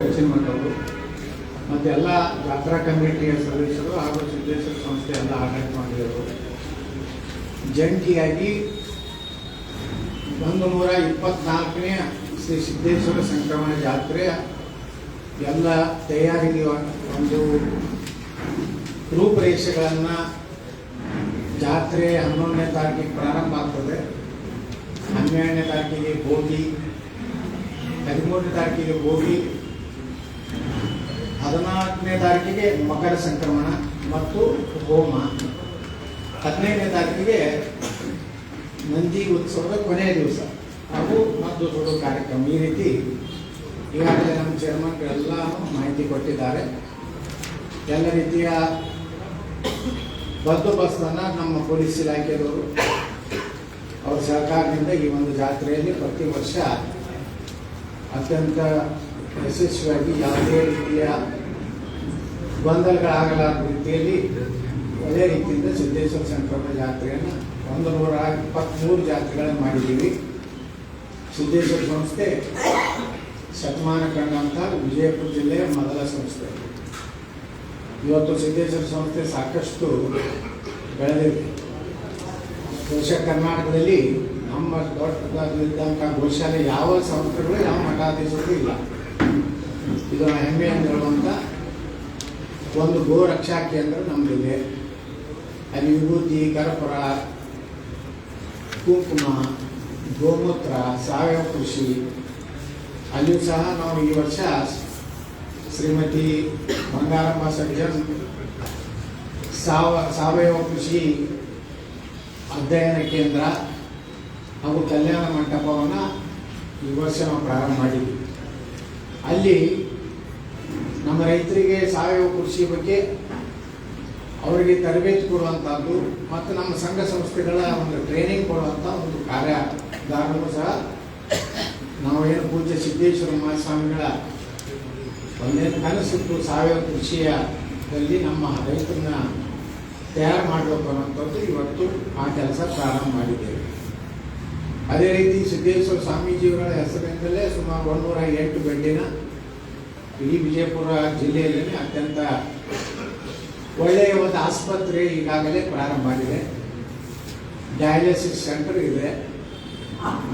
ಮಾಡೋರು ಮತ್ತು ಎಲ್ಲ ಜಾತ್ರಾ ಕಮಿಟಿಯ ಸದಸ್ಯರು ಹಾಗೂ ಸಿದ್ದೇಶ್ವರ ಸಂಸ್ಥೆ ಎಲ್ಲ ಆಡಳಿತ ಮಾಡಿದರು ಜಂಟಿಯಾಗಿ ಒಂದು ನೂರ ಇಪ್ಪತ್ನಾಲ್ಕನೇ ಶ್ರೀ ಸಿದ್ದೇಶ್ವರ ಸಂಕ್ರಮಣ ಜಾತ್ರೆ ಎಲ್ಲ ತಯಾರಿಗೆ ಒಂದು ರೂಪರೇಷೆಗಳನ್ನು ಜಾತ್ರೆ ಹನ್ನೊಂದನೇ ತಾರೀಕಿಗೆ ಪ್ರಾರಂಭ ಆಗ್ತದೆ. ಹನ್ನೆರಡನೇ ತಾರೀಕಿಗೆ ಭೋಗಿ, ಹದಿಮೂರನೇ ತಾರೀಕಿಗೆ ಭೋಗಿ ಹದಿನಾಲ್ಕನೇ ತಾರೀಕಿಗೆ ಮಕರ ಸಂಕ್ರಮಣ ಮತ್ತು ಹೋಮ. ಹದಿನೈದನೇ ತಾರೀಕಿಗೆ ನಂದಿ ಉತ್ಸವದ ಕೊನೆಯ ದಿವಸ. ಹಾಗೂ ಮತ್ತು ದೊಡ್ಡ ಕಾರ್ಯಕ್ರಮ. ಈ ರೀತಿ ಈಗಾಗಲೇ ನಮ್ಮ ಚೇರ್ಮನ್ಗಳೆಲ್ಲ ಮಾಹಿತಿ ಕೊಟ್ಟಿದ್ದಾರೆ. ಎಲ್ಲ ರೀತಿಯ ಬಂದೋಬಸ್ತನ್ನು ನಮ್ಮ ಪೊಲೀಸ್ ಇಲಾಖೆಯವರು ಅವರ ಸರ್ಕಾರದಿಂದ ಈ ಒಂದು ಜಾತ್ರೆಯಲ್ಲಿ ಪ್ರತಿ ವರ್ಷ ಅತ್ಯಂತ ಯಶಸ್ವಿಯಾಗಿ ಯಾವುದೇ ರೀತಿಯ ಗೊಂದಲಗಳಾಗಲಾರದ ರೀತಿಯಲ್ಲಿ ಒಳ್ಳೆಯ ರೀತಿಯಿಂದ ಸಿದ್ದೇಶ್ವರ ಸಂಕ್ರಮಣ ಜಾತ್ರೆಯನ್ನು ಒಂದು ನೂರ ಇಪ್ಪತ್ತ್ಮೂರು ಜಾತ್ರೆಗಳನ್ನು ಮಾಡಿದ್ದೀವಿ. ಸಿದ್ದೇಶ್ವರ ಸಂಸ್ಥೆ, ಶತಮಾನ ಕಂಡಂಥ ವಿಜಯಪುರ ಜಿಲ್ಲೆಯ ಮೊದಲ ಸಂಸ್ಥೆ. ಇವತ್ತು ಸಿದ್ದೇಶ್ವರ ಸಂಸ್ಥೆ ಸಾಕಷ್ಟು ಬೆಳೆದಿದೆ. ಬಹುಶಃ ಕರ್ನಾಟಕದಲ್ಲಿ ನಮ್ಮ ದೊಡ್ಡದಾದಂಥ ಗೋಶಾಲೆ ಯಾವ ಸಂಸ್ಥೆಗಳು, ಯಾವ ಮಠಾಧೀಶರು ಇಲ್ಲ. ಇದು ಹೆಮ್ಮೆ ಅಂದಿರುವಂಥ ಒಂದು ಗೋ ರಕ್ಷಾ ಕೇಂದ್ರ ನಮ್ಮದಿದೆ ಅಲ್ಲಿ ವಿಭೂತಿ, ಕರಪುರ, ಕುಂಕುಮ, ಗೋಮೂತ್ರ, ಸಾವಯವ ಕೃಷಿ. ಅಲ್ಲಿಯೂ ಸಹ ನಾವು ಈ ವರ್ಷ ಶ್ರೀಮತಿ ಬಂಗಾರಮ್ಮ ಸಜ್ಜನ್ ಸಾವ, ಸಾವಯವ ಕೃಷಿ ಅಧ್ಯಯನ ಕೇಂದ್ರ ಹಾಗೂ ಕಲ್ಯಾಣ ಮಂಟಪವನ್ನು ಈ ವರ್ಷ ನಾವು ಪ್ರಾರಂಭ ಮಾಡಿದ್ವಿ. ಅಲ್ಲಿ ನಮ್ಮ ರೈತರಿಗೆ ಸಾವಯವ ಕೃಷಿ ಬಗ್ಗೆ ಅವರಿಗೆ ತರಬೇತಿ ಕೊಡುವಂಥದ್ದು ಮತ್ತು ನಮ್ಮ ಸಂಘ ಸಂಸ್ಥೆಗಳ ಒಂದು ಟ್ರೈನಿಂಗ್ ಕೊಡುವಂಥ ಒಂದು ಕಾರ್ಯಾಗಾರನೂ ಸಹ ನಾವು ಏನು ಪೂಜ್ಯ ಸಿದ್ದೇಶ್ವರ ಮಹಾಸ್ವಾಮಿಗಳ ಒಂದೇ ಕನಸಿತ್ತು ಸಾವಯವ ಕೃಷಿಯಲ್ಲಿ ನಮ್ಮ ರೈತರನ್ನ ತಯಾರು ಮಾಡಬೇಕು ಅನ್ನೋಂಥದ್ದು ಇವತ್ತು ಆ ಕೆಲಸ ಪ್ರಾರಂಭ ಮಾಡಿದ್ದೇವೆ. ಅದೇ ರೀತಿ ಸಿದ್ದೇಶ್ವರ ಸ್ವಾಮೀಜಿಯವರ ಹೆಸರಿನಿಂದಲೇ ಸುಮಾರು ಒಂದೂರ ಎಂಟು ಬೆಡ್ಡಿನ ಇಡೀ ವಿಜಯಪುರ ಜಿಲ್ಲೆಯಲ್ಲಿ ಅತ್ಯಂತ ಒಳ್ಳೆಯ ಒಂದು ಆಸ್ಪತ್ರೆ ಈಗಾಗಲೇ ಪ್ರಾರಂಭ ಆಗಿದೆ. ಡಯಾಲಿಸಿಸ್ ಸೆಂಟರ್ ಇದೆ.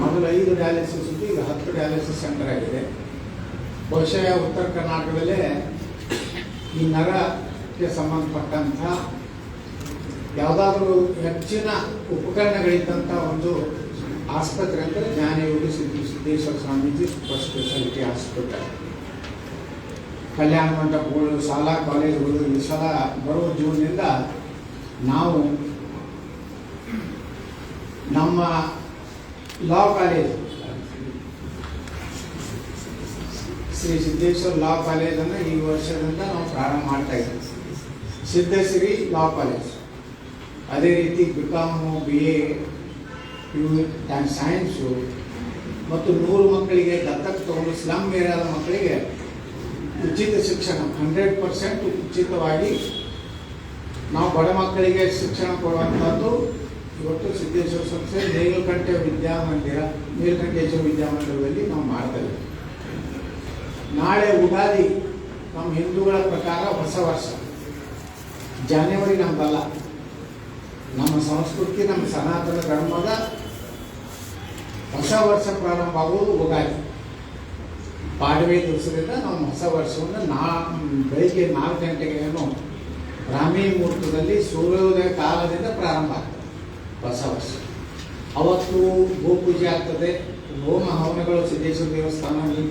ಮೊದಲು ಐದು ಡಯಾಲಿಸಿಸ್ ಇತ್ತು, ಈಗ ಹತ್ತು ಡಯಾಲಿಸಿಸ್ ಸೆಂಟರ್ ಆಗಿದೆ. ಬಹುಶಃ ಉತ್ತರ ಕರ್ನಾಟಕದಲ್ಲೇ ಈ ನರಕ್ಕೆ ಸಂಬಂಧಪಟ್ಟಂಥ ಯಾವುದಾದ್ರೂ ಹೆಚ್ಚಿನ ಉಪಕರಣಗಳಿದ್ದಂಥ ಒಂದು ಆಸ್ಪತ್ರೆ ಅಂದರೆ ಜ್ಞಾನಯೋಗಿ ಸಿದ್ಧ ಸಿದ್ದೇಶ್ವರ ಸ್ವಾಮೀಜಿ ಸ್ಪೆಷಾಲಿಟಿ ಹಾಸ್ಪಿಟಲ್ ಕಲ್ಯಾಣ ಮಂಟಪಗಳು ಶಾಲಾ ಕಾಲೇಜುಗಳು ಈ ಸಲ ಬರುವ ಜೂನ್ನಿಂದ ನಾವು ನಮ್ಮ law college Shri Siddeshwara law ಕಾಲೇಜನ್ನು ಈ ವರ್ಷದಿಂದ ನಾವು ಪ್ರಾರಂಭ ಮಾಡ್ತಾ ಇದ್ದೀವಿ. ಸಿದ್ಧಶ್ರೀ ಲಾ ಕಾಲೇಜ್ ಅದೇ ರೀತಿ B com B A U and science ಮತ್ತು ನೂರು ಮಕ್ಕಳಿಗೆ ದತ್ತಕ್ಕೆ ತಗೊಂಡು ಸ್ಲಮ್ ಏರಿಯಾದ ಮಕ್ಕಳಿಗೆ ಉಚಿತ ಶಿಕ್ಷಣ ಹಂಡ್ರೆಡ್ ಪರ್ಸೆಂಟ್ ಉಚಿತವಾಗಿ ನಾವು ಬಡ ಮಕ್ಕಳಿಗೆ ಶಿಕ್ಷಣ ಕೊಡುವಂಥದ್ದು ಇವತ್ತು ಸಿದ್ದೇಶ್ವರ ಸಂಸ್ಥೆ ಮೇಲ್ಕಂಠೆ ವಿದ್ಯಾಮಂದಿರ ನೀಲಕಂಠೇಶ್ವರ ವಿದ್ಯಾಮಂದಿರದಲ್ಲಿ ನಾವು ಮಾಡ್ತೇವೆ ನಾಳೆ ಉಗಾದಿ ನಮ್ಮ ಹಿಂದೂಗಳ ಪ್ರಕಾರ ಹೊಸ ವರ್ಷ. ಜಾನ್ಯವರಿ ನಮ್ದಲ್ಲ. ನಮ್ಮ ಸಂಸ್ಕೃತಿ, ನಮ್ಮ ಸನಾತನ ಧರ್ಮದ ಹೊಸ ವರ್ಷ ಪ್ರಾರಂಭ ಆಗುವುದು ಉಗಾದಿ. ಪಾಡವೆ ದಿವಸದಿಂದ ನಾವು ಹೊಸ ವರ್ಷವನ್ನು ನಾ, ಬೆಳಿಗ್ಗೆ ನಾಲ್ಕು ಗಂಟೆಗೆ ಏನು ಬ್ರಾಹ್ಮಿ ಮುಹೂರ್ತದಲ್ಲಿ ಸೂರ್ಯೋದಯ ಕಾಲದಿಂದ ಪ್ರಾರಂಭ ಆಗ್ತದೆ ಹೊಸ ವರ್ಷ. ಅವತ್ತು ಗೋಪೂಜೆ ಆಗ್ತದೆ. ಹೋಮ ಹವನಗಳು ಸಿದ್ದೇಶ್ವರ ದೇವಸ್ಥಾನದಲ್ಲಿ,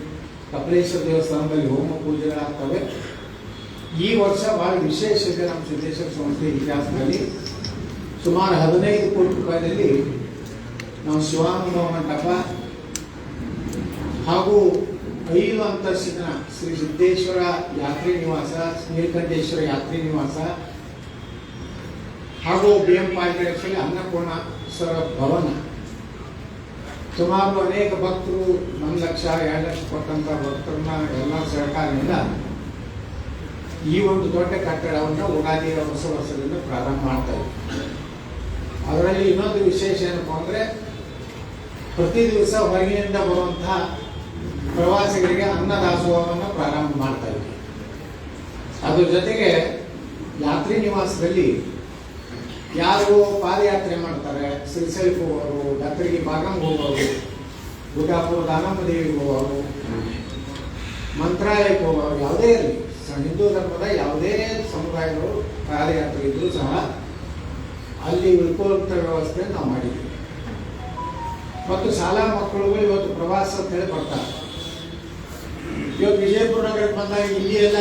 ಕಪಿಲೇಶ್ವರ ದೇವಸ್ಥಾನದಲ್ಲಿ ಹೋಮ ಪೂಜೆಗಳಾಗ್ತವೆ. ಈ ವರ್ಷ ಭಾಳ ವಿಶೇಷ ಇದೆ ನಮ್ಮ ಸಿದ್ದೇಶ್ವರ ಸಂಸ್ಥೆ ಇತಿಹಾಸದಲ್ಲಿ. ಸುಮಾರು ಹದಿನೈದು ಕೋಟಿ ರೂಪಾಯಿನಲ್ಲಿ ನಾವು ಶಿವಾನಂದ ಮಂಟಪ ಹಾಗೂ ಐದು ಅಂತಸ್ತಿನ ಶ್ರೀ ಸಿದ್ದೇಶ್ವರ ಯಾತ್ರಿ ನಿವಾಸ, ನೀಲಕಂಠೇಶ್ವರ ಯಾತ್ರಿ ನಿವಾಸ, ಹಾಗೂ ಬಿ ಎಂ ಅನ್ನಪೂರ್ಣ ಅನ್ನಪೂರ್ಣೇಶ್ವರ ಭವನ. ಸುಮಾರು ಅನೇಕ ಭಕ್ತರು ಒಂದು ಲಕ್ಷ, ಎರಡು ಲಕ್ಷ ಕೊಟ್ಟಂತ ಭಕ್ತರನ್ನ ಎಲ್ಲ ಸರ್ಕಾರದಿಂದ ಈ ಒಂದು ದೊಡ್ಡ ಕಟ್ಟಡವನ್ನು ಉಗಾದಿ ಹೊಸ ವರ್ಷದಿಂದ ಪ್ರಾರಂಭ ಮಾಡ್ತಾರೆ ಅದರಲ್ಲಿ ಇನ್ನೊಂದು ವಿಶೇಷ ಏನಪ್ಪ ಅಂದರೆ ಪ್ರತಿ ದಿವಸ ಹೊರಗಿನಿಂದ ಬರುವಂತಹ ಪ್ರವಾಸಿಗರಿಗೆ ಅನ್ನದಾಸೋಹವನ್ನು ಪ್ರಾರಂಭ ಮಾಡ್ತಾ ಇದ್ದೀವಿ ಅದ್ರ ಜೊತೆಗೆ ಯಾತ್ರಿ ನಿವಾಸದಲ್ಲಿ ಯಾರು ಪಾದಯಾತ್ರೆ ಮಾಡ್ತಾರೆ ಸಿರಿಸೈಕ್ ಹೋಗೋರು ದತ್ತರಿಗೆ ಬಾಗಂಗ್ ಹೋಗೋರು, ಗುಡ್ಡಾಪುರ ದಾನಮ್ಮ ದೇವಿಗೆ ಹೋಗೋರು, ಮಂತ್ರಾಲಯಕ್ಕೆ ಹೋಗೋರು, ಯಾವುದೇ ಇರಲಿ. ಹಿಂದೂ ಧರ್ಮದ ಯಾವುದೇ ಸಮುದಾಯಗಳು ಪಾದಯಾತ್ರೆ ಇದ್ದರೂ ಸಹ ಅಲ್ಲಿ ಉಳ್ಕೊಳ್ಳುವಂಥ ವ್ಯವಸ್ಥೆ ನಾವು ಮಾಡಿದ್ದೀವಿ. ಮತ್ತು ಶಾಲಾ ಮಕ್ಕಳುಗಳು ಇವತ್ತು ಪ್ರವಾಸ ಅಂತ ಹೇಳಿ ಬರ್ತಾರೆ. ಇವತ್ತು ವಿಜಯಪುರ ನಗರಕ್ಕೆ ಬಂದಾಗ ಇಲ್ಲಿ ಎಲ್ಲ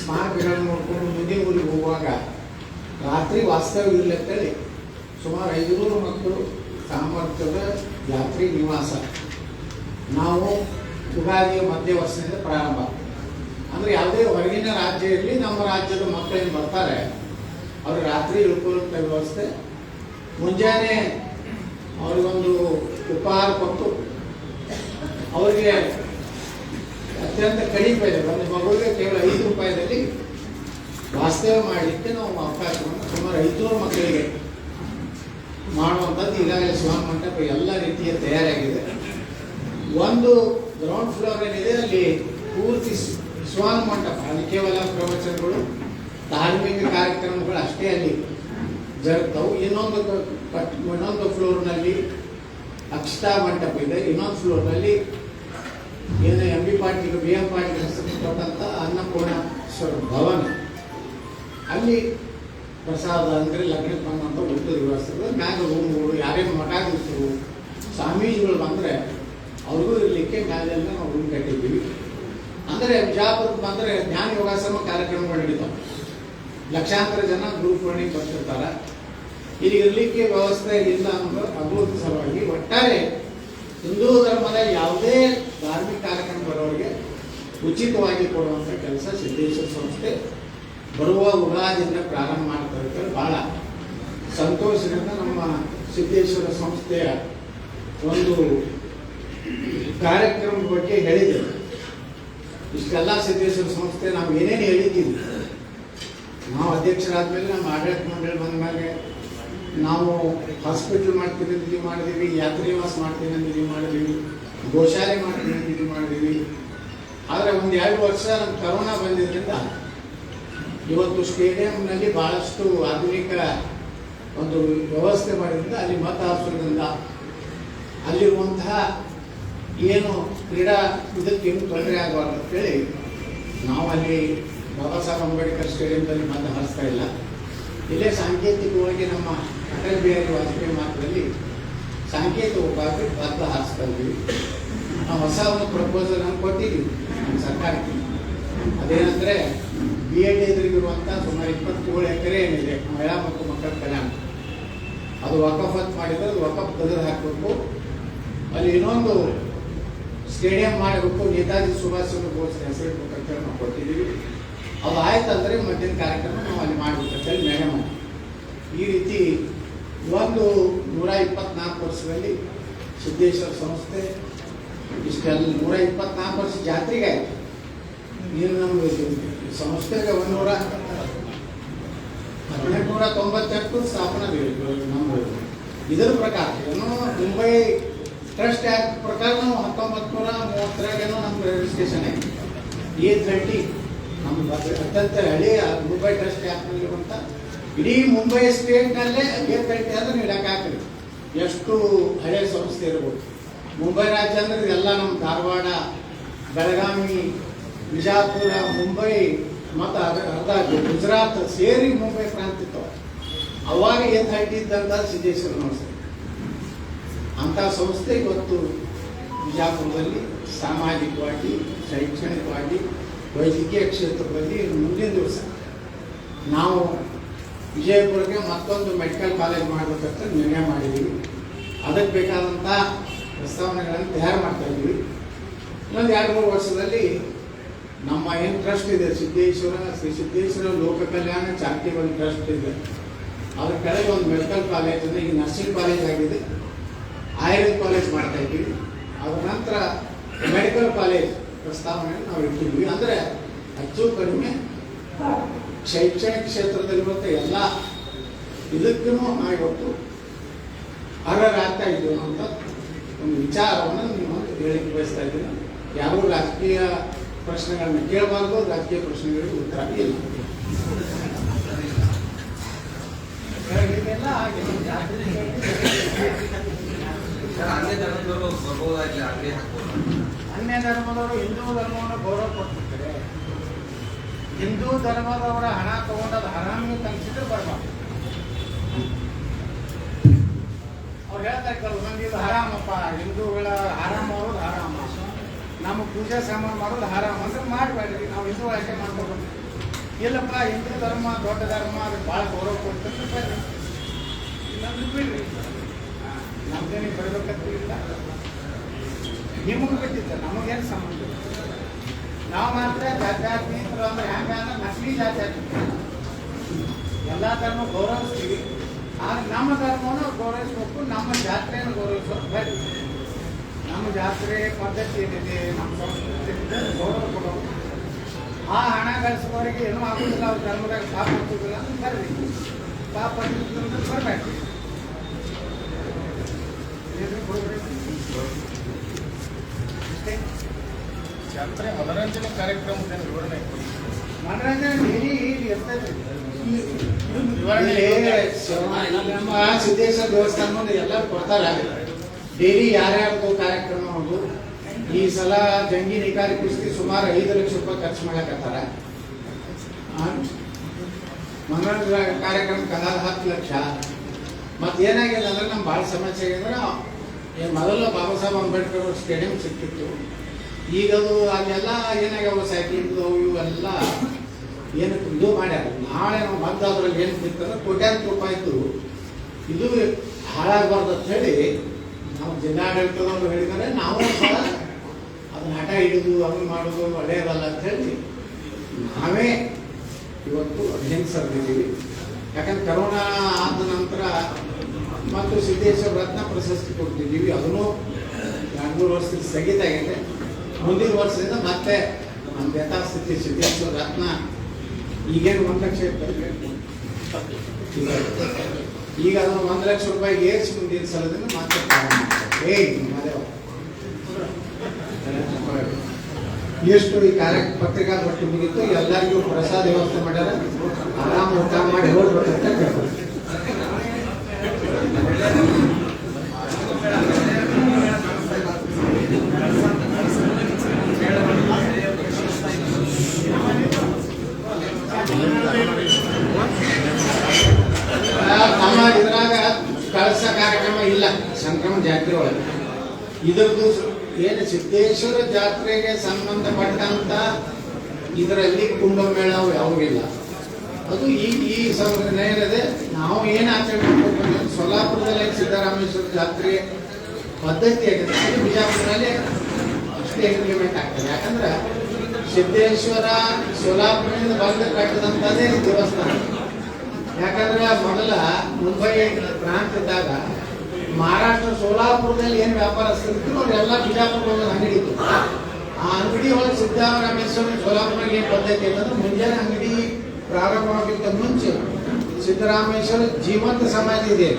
ಸ್ಮಾರಕಗಳನ್ನು ನೋಡ್ಕೊಂಡು ಮುಂದಿನ ಊರಿಗೆ ಹೋಗುವಾಗ ರಾತ್ರಿ ವಾಸ್ತವ್ಯ ಇರಲಿ ಅಂತೇಳಿ ಸುಮಾರು ಐದುನೂರು ಮಕ್ಕಳು ಸಾಮರ್ಥ್ಯದ ಯಾತ್ರಿ ನಿವಾಸ. ನಾವು ಯುಗಾದಿಯ ಮಧ್ಯ ವರ್ಷದಿಂದ ಪ್ರಾರಂಭ. ಅಂದರೆ ಯಾವುದೇ ಹೊರಗಿನ ರಾಜ್ಯ ಇರಲಿ, ನಮ್ಮ ರಾಜ್ಯದ ಮಕ್ಕಳೇನು ಬರ್ತಾರೆ ಅವರು ರಾತ್ರಿ ಉಳ್ಕೊಳ್ಳುವಂಥ ವ್ಯವಸ್ಥೆ. ಮುಂಜಾನೆ ಅವ್ರಿಗೊಂದು ಉಪಹಾರ ಕೊಟ್ಟು, ಅವರಿಗೆ ಅತ್ಯಂತ ಕಡಿಮೆ ಇದೆ. ಒಂದು ಮಗುವಿಗೆ ಕೇವಲ ಐದು ರೂಪಾಯಿದಲ್ಲಿ ವಾಸ್ತವ್ಯ ಮಾಡಲಿಕ್ಕೆ ನಾವು ಅವಕಾಶವನ್ನು ಸುಮಾರು ಐದುನೂರು ಮಕ್ಕಳಿಗೆ ಮಾಡುವಂಥದ್ದು ಈಗಾಗಲೇ ಶಿವನ ಮಂಟಪ ಎಲ್ಲ ರೀತಿಯ ತಯಾರಾಗಿದೆ. ಒಂದು ಗ್ರೌಂಡ್ ಫ್ಲೋರ್ ಏನಿದೆ, ಅಲ್ಲಿ ಪೂರ್ತಿ ಸ್ವಾನ್ ಮಂಟಪ. ಅಲ್ಲಿ ಕೇವಲ ಪ್ರವಚನಗಳು, ಧಾರ್ಮಿಕ ಕಾರ್ಯಕ್ರಮಗಳು ಅಷ್ಟೇ ಅಲ್ಲಿ ಜರುಗ್ತವು. ಇನ್ನೊಂದು ಇನ್ನೊಂದು ಫ್ಲೋರ್ನಲ್ಲಿ ಅಕ್ಷತಾ ಮಂಟಪ ಇದೆ. ಇನ್ನೊಂದು ಫ್ಲೋರ್ನಲ್ಲಿ ಏನು M B Patil B M Patil ಹೆಸರು ಅನ್ನಪೂರ್ಣೇಶ್ವರ ಭವನ. ಅಲ್ಲಿ ಪ್ರಸಾದ ಅಂದರೆ ಲಗ್ನಕ್ಕೆ ಬಂದಂಥ ಊಟದ ವ್ಯವಸ್ಥೆ ಮ್ಯಾಗ ರೂಮ್ಗಳು ಯಾರೇ ಮಠಾಧೀಶರು ಸ್ವಾಮೀಜಿಗಳು ಬಂದರೆ ಅವ್ರಿಗೂ ಇರಲಿಕ್ಕೆ ಮ್ಯಾಲೆಲ್ಲ ನಾವು ರೂಮ್ ಕಟ್ಟಿದ್ದೀವಿ. ಅಂದರೆ ಬಿಜಾಪುರಕ್ಕೆ ಬಂದರೆ ಜ್ಞಾನ ಯೋಗಾಸನ ಕಾರ್ಯಕ್ರಮಗಳು ನಡೀತಾವೆ. ಲಕ್ಷಾಂತರ ಜನ ಗುರುಪೂರ್ಣಿಗೆ ಬರ್ತಿರ್ತಾರೆ. ಇಲ್ಲಿ ಇರಲಿಕ್ಕೆ ವ್ಯವಸ್ಥೆ ಇಲ್ಲ ಅನ್ನೋದು ಅಭಿವೃದ್ಧಿ ಸಲುವಾಗಿ. ಒಟ್ಟಾರೆ ಹಿಂದೂ ಧರ್ಮದ ಯಾವುದೇ ಧಾರ್ಮಿಕ ಕಾರ್ಯಕ್ರಮ ಬರೋರಿಗೆ ಉಚಿತವಾಗಿ ಕೊಡುವಂಥ ಕೆಲಸ ಸಿದ್ದೇಶ್ವರ ಸಂಸ್ಥೆ ಬರುವ ಉಗಾದಿಯಿಂದ ಪ್ರಾರಂಭ ಮಾಡ್ತಾರೆ ಭಾಳ ಸಂತೋಷದಿಂದ ನಮ್ಮ ಸಿದ್ದೇಶ್ವರ ಸಂಸ್ಥೆಯ ಒಂದು ಕಾರ್ಯಕ್ರಮದ ಬಗ್ಗೆ ಹೇಳಿದೆ. ಇಷ್ಟೆಲ್ಲ ಸಿದ್ದೇಶ್ವರ ಸಂಸ್ಥೆ ನಾವು ಏನೇನು ಹೇಳಿದ್ದೀವಿ. ನಾವು ಅಧ್ಯಕ್ಷರಾದ್ಮೇಲೆ ನಮ್ಮ ಆಡಳಿತ ಮಂಡಳಿ ಬಂದ ಮೇಲೆ ನಾವು ಹಾಸ್ಪಿಟಲ್ ಮಾಡ್ತೀವಿ ಅಂತ ಇದು ಮಾಡಿದ್ದೀವಿ ಯಾತ್ರೆ ಮಾಡ್ತೀನಿ ಅಂತ ಇದು ಮಾಡಿದ್ದೀವಿ ಗೋಶಾಲೆ ಮಾಡ್ತೀನಿ ಅಂತ ಇದು ಮಾಡಿದ್ದೀವಿ ಆದರೆ ಒಂದು ಎರಡು ವರ್ಷ ಕರೋನಾ ಬಂದಿದ್ದರಿಂದ ಇವತ್ತು ಸ್ಟೇಡಿಯಂನಲ್ಲಿ ಭಾಳಷ್ಟು ಆಧುನಿಕ ಒಂದು ವ್ಯವಸ್ಥೆ ಮಾಡಿದ್ರಿಂದ ಅಲ್ಲಿ ಮತ ಹಾಸೋದ್ರಿಂದ ಅಲ್ಲಿರುವಂತಹ ಏನು ಕ್ರೀಡಾ ಇದಕ್ಕೆ ಏನು ತೊಂದರೆ ಆಗಬಾರ್ದು ಅಂತೇಳಿ ನಾವು ಅಲ್ಲಿ ಬಾಬಾ ಸಾಹೇಬ್ ಅಂಬೇಡ್ಕರ್ ಸ್ಟೇಡಿಯಂದಲ್ಲಿ ಮತ ಹಾರಿಸ್ತಾ ಇಲ್ಲ. ಇಲ್ಲೇ ಸಾಂಕೇತಿಕವಾಗಿ ನಮ್ಮ ಅಟಲ್ ಬಿಹಾರಿ ವಾಜಪೇಯಿ ಮಾರ್ಗದಲ್ಲಿ ಸಾಂಕೇತಿಕವಾಗಿ ಪತ್ರ ಹಾರಿಸ್ತಾ ಇದ್ದೀವಿ ನಾವು ಹೊಸ ಒಂದು ಪ್ರಪೋಸಲ್ ಅನ್ನು ಕೊಟ್ಟಿದ್ದೀವಿ ನಮ್ಮ ಸರ್ಕಾರಕ್ಕೆ. ಅದೇನಂದರೆ ಬಿ ಎಡ್ ಎದುರಿಗಿರುವಂಥ ಸುಮಾರು ಇಪ್ಪತ್ತೇಳು ಎಕರೆ ಏನಿದೆ, ಮಹಿಳಾ ಮತ್ತು ಮಕ್ಕಳ ಕಲ್ಯಾಣ. ಅದು ವಕಫತ್ ಮಾಡಿದ್ರೆ ಅದು ವಕಫ್ ತೆಗೆದು ಹಾಕಬೇಕು. ಅಲ್ಲಿ ಇನ್ನೊಂದು ಸ್ಟೇಡಿಯಂ ಮಾಡಬೇಕು, ನೇತಾಜಿ ಸುಭಾಷ್ ಚಂದ್ರ ಬೋಸ್ ಹೆಸರು ಅಂತೇಳಿ ನಾವು ಕೊಟ್ಟಿದ್ದೀವಿ. ಅದು ಆಯ್ತಂದ್ರೆ ಮಧ್ಯಾಹ್ನ ಕಾರ್ಯಕ್ರಮ ನಾವು ಅಲ್ಲಿ ಮಾಡಬೇಕು ಅಂತೇಳಿ ನಿರ್ಣಯ ಮಾಡಿ ಈ ರೀತಿ ಒಂದು ನೂರ ಇಪ್ಪತ್ನಾಲ್ಕು ವರ್ಷದಲ್ಲಿ ಸಿದ್ದೇಶ್ವರ ಸಂಸ್ಥೆ ಇಷ್ಟೆಲ್ಲ ನೂರ ಇಪ್ಪತ್ನಾಲ್ಕು ವರ್ಷ ಜಾತ್ರೆಗೆ ಆಯ್ತು ಏನು ನಮ್ಮ ಸಂಸ್ಥೆಗೆ ಒಂದೂರ ಹದಿನೆಂಟುನೂರ ತೊಂಬತ್ತೆಂಟು ಸ್ಥಾಪನಾ ನಮ್ಮ ಇದರ ಪ್ರಕಾರ, ಏನೋ ಮುಂಬೈ ಟ್ರಸ್ಟ್ ಆ್ಯಕ್ಟ್ ಪ್ರಕಾರ ನಾವು ಹತ್ತೊಂಬತ್ತು ನೂರ ಮೂವತ್ತರಾಗೇನೋ ನಮ್ಮ ರಿಜಿಸ್ಟ್ರೇಷನ್ ಆಯ್ತು. ಎ ಥರ್ಟಿ ನಮ್ಮ ಅತ್ಯಂತ ಹಳೆಯ ಮುಂಬೈ ಟ್ರಸ್ಟ್ ಆ್ಯಕ್ಟ್ನಲ್ಲಿರುವಂಥ ಇಡೀ ಮುಂಬೈ ಸ್ಟೇಟ್ನಲ್ಲೇ ಥರ್ಟಿ ಅಂದ್ರೆ ನೀಡಕ್ಕಾಗ್ತದೆ ಎಷ್ಟು ಹಳೆ ಸಂಸ್ಥೆ ಇರ್ಬೋದು. ಮುಂಬೈ ರಾಜ್ಯ ಅಂದ್ರೆ ಎಲ್ಲ ನಮ್ಮ ಧಾರವಾಡ, ಬೆಳಗಾವಿ, ಬಿಜಾಪುರ, ಮುಂಬೈ ಮತ್ತು ಅರ್ಧ ಗುಜರಾತ್ ಸೇರಿ ಮುಂಬೈ ಪ್ರಾಂತ ಇತ್ತು ಅವಾಗ ಏನು ಹಟ್ಟಿದ್ದಂತ ಸಿದ್ದೇಶ್ವರ ಸಂಸ್ಥೆ ಅಂಥ ಸಂಸ್ಥೆ ಇವತ್ತು ಬಿಜಾಪುರದಲ್ಲಿ ಸಾಮಾಜಿಕವಾಗಿ, ಶೈಕ್ಷಣಿಕವಾಗಿ, ವೈದ್ಯಕೀಯ ಕ್ಷೇತ್ರದಲ್ಲಿ ಮುಂದಿನ ದಿವಸ. ನಾವು ವಿಜಯಪುರಕ್ಕೆ ಮತ್ತೊಂದು ಮೆಡಿಕಲ್ ಕಾಲೇಜ್ ಮಾಡಬೇಕಂತ ನಿರ್ಣಯ ಮಾಡಿದ್ದೀವಿ. ಅದಕ್ಕೆ ಬೇಕಾದಂಥ ಪ್ರಸ್ತಾವನೆಗಳನ್ನು ತಯಾರು ಮಾಡ್ತಾ ಇದ್ದೀವಿ. ಇನ್ನೊಂದು ಎರಡು ಮೂರು ವರ್ಷದಲ್ಲಿ ನಮ್ಮ ಏನು ಟ್ರಸ್ಟ್ ಇದೆ? ಸಿದ್ದೇಶ್ವರ, ಶ್ರೀ ಸಿದ್ದೇಶ್ವರ ಲೋಕ ಕಲ್ಯಾಣ ಚಾರಿಟೇಬಲ್ ಟ್ರಸ್ಟ್ ಇದೆ. ಅದ್ರ ಕೆಳಗೆ ಒಂದು ಮೆಡಿಕಲ್ ಕಾಲೇಜ್ ಅಂದರೆ ಈಗ ನರ್ಸಿಂಗ್ ಕಾಲೇಜ್ ಆಗಿದೆ. ಆಯುರ್ವೇದ ಕಾಲೇಜ್ ಮಾಡ್ತಾ ಇದ್ದೀವಿ. ಅದರ ನಂತರ ಮೆಡಿಕಲ್ ಕಾಲೇಜ್ ಪ್ರಸ್ತಾವನೆ ನಾವು ಇಟ್ಟಿದ್ವಿ ಅಂದರೆ ಹೆಚ್ಚು ಕಡಿಮೆ ಶೈಕ್ಷಣಿಕ ಕ್ಷೇತ್ರದಲ್ಲಿರುವಂಥ ಎಲ್ಲ ಇದಕ್ಕೂ ನಾವು ಇವತ್ತು ಅರ್ಹರಾಗ್ತಾ ಇದ್ದೇವೆ ಅಂತ ಒಂದು ವಿಚಾರವನ್ನು ನಿಮ್ಮ ಹೇಳಿಕ್ಕೆ ಬಯಸ್ತಾ ಇದ್ದೀನಿ. ಯಾರು ರಾಜಕೀಯ ಪ್ರಶ್ನೆಗಳನ್ನ ಕೇಳಬಾರ್ದು ರಾಜಕೀಯ ಪ್ರಶ್ನೆಗಳಿಗೆ ಉತ್ತರ ಇಲ್ಲ. ಇದೆಲ್ಲ ಆಗಿದೆ. ಸರ್ ಅನ್ಯ ಧರ್ಮದವರು ಹಿಂದೂ ಧರ್ಮವನ್ನು ಗೌರವ ಕೊಡ್ತಿರ್ತಾರೆ. ಹಿಂದೂ ಧರ್ಮದವರ ಹಣ ತಗೊಂಡದ ಹರಾಮಿಗೆ ತನಿಸಿದ್ರೆ ಬರಬಾರ್ದು. ಅವ್ರು ಹೇಳ್ತಾರೆ ಕೆಲವು ಮಂದಿ, ಇದು ಹರಾಮಪ್ಪ, ಹಿಂದೂಗಳ ಹರಾಮ ಮಾಡೋದು ಹರಾಮ. ನಮ್ಮ ಪೂಜಾ ಸಾಮಾನು ಮಾಡೋದು ಹರಾಮ ಅಂದ್ರೆ ಮಾಡಬೇಡ್ರಿ, ನಾವು ಹಿಂದೂ ಆಯ್ಕೆ ಮಾಡ್ಕೋಬೇಕು. ಇಲ್ಲಪ್ಪ, ಹಿಂದೂ ಧರ್ಮ, ದೊಡ್ಡ ಧರ್ಮ ಅದಕ್ಕೆ ಭಾಳ ಗೌರವ ಕೊಡ್ತಾರೆ ಬರ್ರಿ ಇಲ್ಲಾಂದ್ರೆ ಬಿಡ್ರಿ. ನಮ್ದೇನಿಗೆ ಬರ್ಬೇಕಂತಿಲ್ಲ ನಿಮಗೆ ಬಿಟ್ಟಿದ್ದ ನಮಗೇನು ಸಂಬಂಧ ಇಲ್ಲ. ನಾವು ಮಾತ್ರ ಜಾತ್ಯಾತೀತರು ಅಂದ್ರೆ ಹೆಂಗ ಅಂದ್ರೆ ನಕಲಿ ಜಾತ್ಯಾತೀತ ಎಲ್ಲ ಧರ್ಮ ಗೌರವಿಸ್ತೀವಿ. ಆದ್ರೆ ನಮ್ಮ ಧರ್ಮವನ್ನು ಗೌರವಿಸ್ಬೇಕು, ನಮ್ಮ ಜಾತ್ರೆಯನ್ನು ಗೌರವಿಸ್ಬೇಕು. ಬರ್ರಿ ನಮ್ಮ ಜಾತ್ರೆ ಪದ್ಧತಿ ಏನಿದೆ? ನಮ್ಮ ಸಂಸ್ಕೃತಿ ಗೌರವ ಕೊಡೋದು. ಆ ಹಣ ಗಳಿಸುವವರಿಗೆ ಏನೂ ಆಗೋದಿಲ್ಲ. ಅವ್ರ ಧರ್ಮದಾಗ ಪಾಪ ಆಗ್ತದಿಲ್ಲ ಅಂತ ಬರ್ರಿ ಪಾಪ ಅಂದ್ರೆ ಏನ್ರಿ ಜಾತ್ರೆ ಮನರಂಜನೆ ಕಾರ್ಯಕ್ರಮದ ವಿವರಣೆ. ಮನರಂಜನೆ ನಮ್ಮ ಸಿದ್ದೇಶ್ವರ ದೇವಸ್ಥಾನ ಎಲ್ಲ ಕೊಡ್ತಾರ. ಡೈಲಿ ಯಾರ್ಯಾರ್ದು ಕಾರ್ಯಕ್ರಮ ಒಂದು ಈ ಸಲ ಜಂಗಿ ನಿಕಾರಿ ಕುಸ್ತಿ ಸುಮಾರು ಐದು ಲಕ್ಷ ರೂಪಾಯಿ ಖರ್ಚು ಮಾಡಕತ್ತಾರ. ಆ, ಕಾರ್ಯಕ್ರಮ ಕಾರ್ಯಕ್ರಮಕ್ಕೆ ಹದಿನಾರು ಹತ್ತು ಲಕ್ಷ. ಮತ್ತೆ ಏನಾಗಿದೆ ಅಂದ್ರೆ ನಮ್ಗೆ ಭಾಳ ಸಮಸ್ಯೆ ಆಗಿದ್ರೆ ಮೊದಲು ಬಾಬಾ ಸಾಹೇಬ್ ಅಂಬೇಡ್ಕರ್ ಅವ್ರ ಸ್ಟೇಡಿಯಂ ಸಿಕ್ತಿತ್ತು ಈಗ ಅದು ಅಲ್ಲೆಲ್ಲ ಏನಾಗ್ಯಾವ ಸೈಕ್ಲಿಂಗ್ ಇವೆಲ್ಲ ಏನಕ್ಕೆ ಇದು ಮಾಡ್ಯಾರ? ನಾಳೆ ನಾವು ಬಂದ ಅದ್ರಲ್ಲಿ ಏನು ಬಿತ್ತಂದ್ರೆ ಕೋಟ್ಯಾಂತರ ರೂಪಾಯಿತು ಇದು ಹಾಳಾಗಬಾರ್ದು ಅಂತ ಹೇಳಿ ನಾವು ಜಿಲ್ಲಾಡಳಿತದವರು ಹೇಳಿದರೆ ನಾವು ಸಹ ಅದನ್ನ ಹಠ ಹಿಡಿದು ಹಂಗೆ ಮಾಡೋದು ಒಳ್ಳೆಯದಲ್ಲ ಅಂತ ಹೇಳಿ ನಾವೇ ಇವತ್ತು ಅಭಿನಯಿಸಿದ್ದೀವಿ ಯಾಕಂದ್ರೆ ಕರೋನಾ ಆದ ನಂತರ ಮತ್ತು ಸಿದ್ದೇಶ್ವರ ರತ್ನ ಪ್ರಶಸ್ತಿ ಕೊಡ್ತಿದ್ದೀವಿ. ಅದನ್ನು ಎರಡು ಮೂರು ವರ್ಷದಿಂದ ಸ್ಥಗಿತ ಆಗಿದೆ. ಮುಂದಿನ ವರ್ಷದಿಂದ ಮತ್ತೆ ನಮ್ಮ ಯಥಾಸ್ಥಿತಿ ಸಿದ್ದೇಶ್ವರ ರತ್ನ ಈಗೇನು ಒಂದು ಲಕ್ಷ ಈಗ ಅದನ್ನು ಒಂದು ಲಕ್ಷ ರೂಪಾಯಿ ಏರಿಸಿ ಮುಂದಿನ ಸಲದಿಂದ ಮತ್ತೆ. ಎಷ್ಟು ಈ ಕಾರ್ಯ ಪತ್ರಿಕಾ ಪಟ್ಟಿ ಮುಗಿತು, ಎಲ್ಲರಿಗೂ ಪ್ರಸಾದ ವ್ಯವಸ್ಥೆ ಮಾಡ್ಯಾರ ಆರಾಮ ಊಟ ಮಾಡಿ ಹೋಗ್ಬೇಕಂತ ಕೇಳ್ತಾರೆ. ಆ, ನಮ್ಮ ಇದ್ರಾಗ ಕಳಸ ಕಾರ್ಯಕ್ರಮ ಇಲ್ಲ ಸಂಕ್ರಮಣ ಜಾತ್ರೆ ಒಳಗೆ ಇದ್ರದ್ದು ಏನು ಸಿದ್ದೇಶ್ವರ ಜಾತ್ರೆಗೆ ಸಂಬಂಧಪಟ್ಟಂತ ಇದರಲ್ಲಿ ಕುಂಭಮೇಳ ಅವು ಯಾವೂ ಇಲ್ಲ ಅದು ಈ ಈ ಏನಿದೆ ನಾವು ಏನು ಆಚರಣೆ ಸೊಲ್ಲಾಪುರದಲ್ಲಿ ಸಿದ್ದರಾಮೇಶ್ವರ ಜಾತ್ರೆ ಪದ್ಧತಿ ಆಗಿದೆ ಅದು ಬಿಜಾಪುರದಲ್ಲಿ ಅಷ್ಟೇ ಇಂಪ್ಲಿಮೆಂಟ್ ಆಗ್ತದೆ. ಯಾಕಂದ್ರೆ ಸಿದ್ದೇಶ್ವರ ಸೋಲಾಪುರದಿಂದ ಬಂದು ಕಟ್ಟಿದಂಥದ್ದೇ ದೇವಸ್ಥಾನ. ಯಾಕಂದ್ರೆ ಮೊದಲ ಮುಂಬೈ ಪ್ರಾಂತ್ಯದಾಗ ಮಹಾರಾಷ್ಟ್ರ, ಸೋಲಾಪುರದಲ್ಲಿ ಏನು ವ್ಯಾಪಾರಸ್ಥರಿದ್ರು ಅವರೆಲ್ಲ ಬಿಜಾಪುರ ಅಂಗಡಿ ಇತ್ತು. ಆ ಅಂಗಡಿ ಒಳಗೆ ಸಿದ್ದರಾಮೇಶ್ವರ ಸೋಲಾಪುರ ಏನು ಪದ್ಧತಿ ಅಂತಂದ್ರೆ ಮುಂಜಾನೆ ಅಂಗಡಿ ಪ್ರಾರಂಭವಾಗಿದ್ದ ಮುಂಚೆ ಸಿದ್ದರಾಮೇಶ್ವರ ಜೀವಂತ ಸಮಾಧಿ ಇದೆ.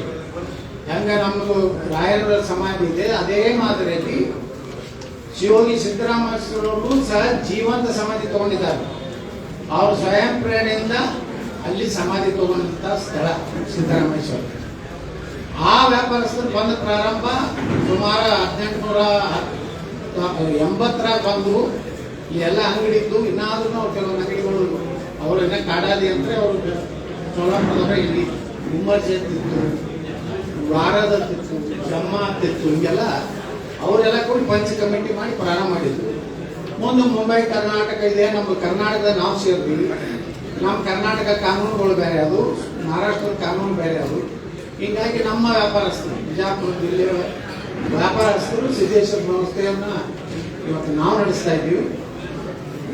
ಹೆಂಗ ನಮ್ಮದು ರಾಯರ ಸಮಾಧಿ ಇದೆ. ಅದೇ ಮಾದರಿಯಲ್ಲಿ ಶಿವೋಗಿ ಸಿದ್ದರಾಮೇಶ್ವರವರು ಸಹ ಜೀವಂತ ಸಮಾಧಿ ತಗೊಂಡಿದ್ದಾರೆ. ಅವರು ಸ್ವಯಂ ಪ್ರೇರಣೆಯಿಂದ ಅಲ್ಲಿ ಸಮಾಧಿ ತಗೊಂಡಂತ ಸ್ಥಳ ಸಿದ್ದರಾಮೇಶ್ವರ ಆ ವ್ಯಾಪಾರಸ್ಥರು ಬಂದ ಪ್ರಾರಂಭ ಸುಮಾರು ಹದಿನೆಂಟುನೂರ ಎಂಬತ್ತರಾಗ ಬಂದು ಈ ಎಲ್ಲ ಅಂಗಡಿ ಇದ್ದು ಇನ್ನಾದ್ರೂ ಅವ್ರು ಕೆಲವೊಂದು ಅಂಗಡಿಗಳು ಅವರು ಇನ್ನ ಕಾಡಾದಿ ಅಂದ್ರೆ ಅವರು ಸೋಲಾಪುರದವರ ಇಲ್ಲಿ ಗುಮ್ಮರ್ಜಿ ಅಂತಿತ್ತು ವಾರದತ್ತಿತ್ತು ಜಮ್ಮ ಅಂತಿತ್ತು ಹಿಂಗೆಲ್ಲ ಅವರೆಲ್ಲ ಕೂಡಿ ಪಂಚ ಕಮಿಟಿ ಮಾಡಿ ಪ್ರಾರಂಭ ಮಾಡಿದ್ರು. ಮುಂದೆ ಮುಂಬೈ, ಕರ್ನಾಟಕ, ಇದೆ ನಮ್ಮ ಕರ್ನಾಟಕದ ನಾವು ಸೇರ್ತೀವಿ. ನಮ್ಮ ಕರ್ನಾಟಕ ಕಾನೂನುಗಳು ಬೇರೆ ಅದು, ಮಹಾರಾಷ್ಟ್ರದ ಕಾನೂನು ಬೇರೆ ಅದು. ಹೀಗಾಗಿ ನಮ್ಮ ವ್ಯಾಪಾರಸ್ಥರು, ಬಿಜಾಪುರ ಜಿಲ್ಲೆಯ ವ್ಯಾಪಾರಸ್ಥರು, ಸಿದ್ದೇಶ್ವರ ಸಂಸ್ಥೆಯನ್ನ ಇವತ್ತು ನಾವು ನಡೆಸ್ತಾ ಇದ್ದೀವಿ.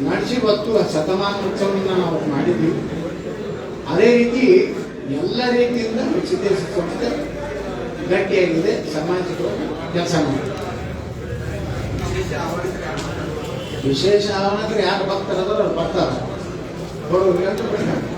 ನಡೆಸಿ ಇವತ್ತು ಶತಮಾನ ಉತ್ಸವದಿಂದ ನಾವು ಮಾಡಿದ್ದೀವಿ ಅದೇ ರೀತಿ ಎಲ್ಲ ರೀತಿಯಿಂದ ಸಿದ್ದೇಶ್ವರ ಸಂಸ್ಥೆ ಗಟ್ಟಿಯಾಗಿದೆ, ಸಮಾಜಕ್ಕೆ ಕೆಲಸ ಮಾಡಿದೆ. ವಿಶೇಷ ಆವರಣಕ್ಕೆ ಯಾರು ಅವ್ರು ಬರ್ತಾರೆ. ಬಿಡ್ತಾರೆ